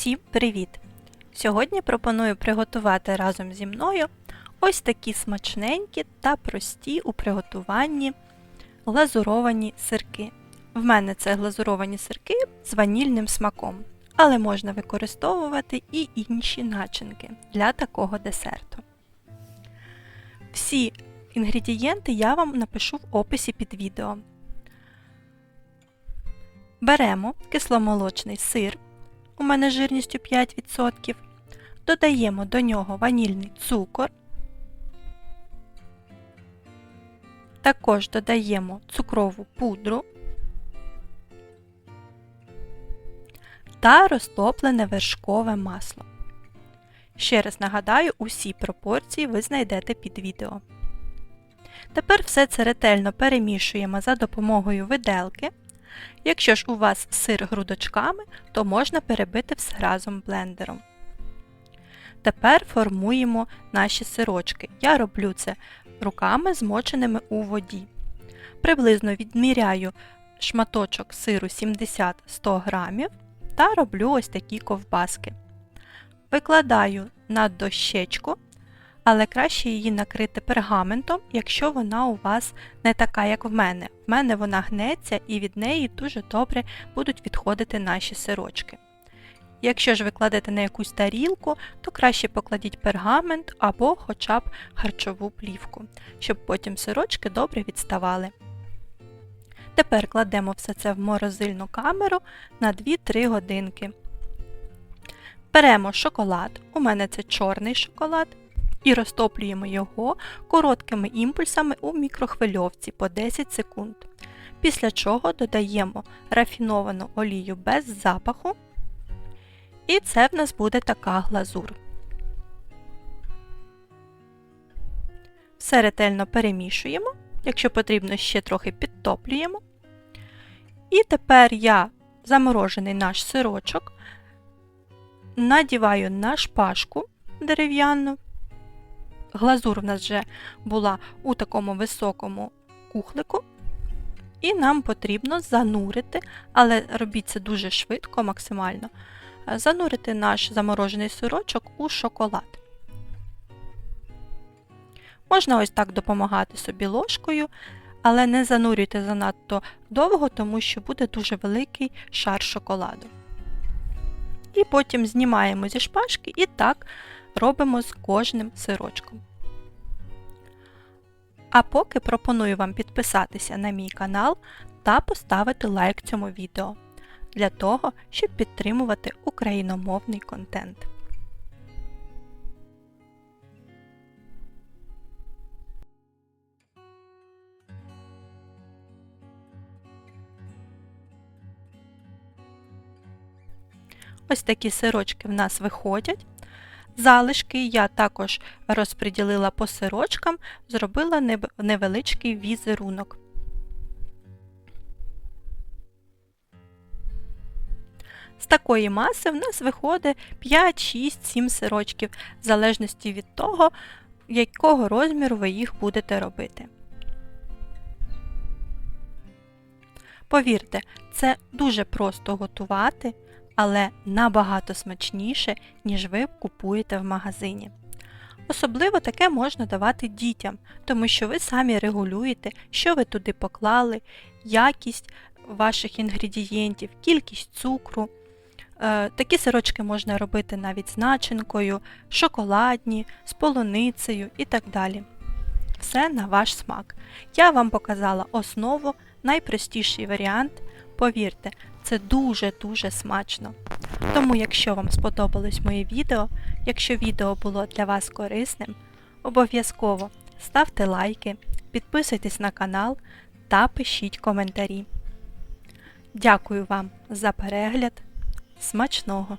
Всім привіт! Сьогодні пропоную приготувати разом зі мною ось такі смачненькі та прості у приготуванні глазуровані сирки. В мене це глазуровані сирки з ванільним смаком, але можна використовувати і інші начинки для такого десерту. Всі інгредієнти я вам напишу в описі під відео. Беремо кисломолочний сир, у мене жирністю 5%, додаємо до нього ванільний цукор, також додаємо цукрову пудру та розтоплене вершкове масло. Ще раз нагадаю, усі пропорції ви знайдете під відео. Тепер все це ретельно перемішуємо за допомогою виделки. Якщо ж у вас сир грудочками, то можна перебити все разом блендером. Тепер формуємо наші сирочки. Я роблю це руками змоченими у воді. Приблизно відміряю шматочок сиру 70-100 грамів та роблю ось такі ковбаски. Викладаю на дощечку, але краще її накрити пергаментом, якщо вона у вас не така, як в мене. В мене вона гнеться і від неї дуже добре будуть відходити наші сирочки. Якщо ж ви кладете на якусь тарілку, то краще покладіть пергамент або хоча б харчову плівку, щоб потім сирочки добре відставали. Тепер кладемо все це в морозильну камеру на 2-3 годинки. Беремо шоколад, у мене це чорний шоколад, і розтоплюємо його короткими імпульсами у мікрохвильовці по 10 секунд. Після чого додаємо рафіновану олію без запаху, і це в нас буде така глазур. Все ретельно перемішуємо, якщо потрібно, ще трохи підтоплюємо. І тепер я заморожений наш сирочок надіваю на шпажку дерев'яну. Глазур в нас вже була у такому високому кухлику. І нам потрібно занурити, але робіть це дуже швидко, максимально, занурити наш заморожений сирочок у шоколад. Можна ось так допомагати собі ложкою, але не занурюйте занадто довго, тому що буде дуже великий шар шоколаду. І потім знімаємо зі шпажки і так робимо з кожним сирочком. А поки пропоную вам підписатися на мій канал та поставити лайк цьому відео для того, щоб підтримувати україномовний контент. Ось такі сирочки в нас виходять. Залишки я також розподілила по сирочкам, зробила невеличкий візерунок. З такої маси в нас виходить 5, 6, 7 сирочків, в залежності від того, якого розміру ви їх будете робити. Повірте, це дуже просто готувати але набагато смачніше, ніж ви купуєте в магазині. Особливо таке можна давати дітям, тому що ви самі регулюєте, що ви туди поклали, якість ваших інгредієнтів, кількість цукру. Е, такі сирочки можна робити навіть з начинкою, шоколадні, з полуницею і так далі. Все на ваш смак. Я вам показала основу, найпростіший варіант. Повірте, це дуже-дуже смачно. Тому, якщо вам сподобалось моє відео, якщо відео було для вас корисним, обов'язково ставте лайки, підписуйтесь на канал та пишіть коментарі. Дякую вам за перегляд. Смачного!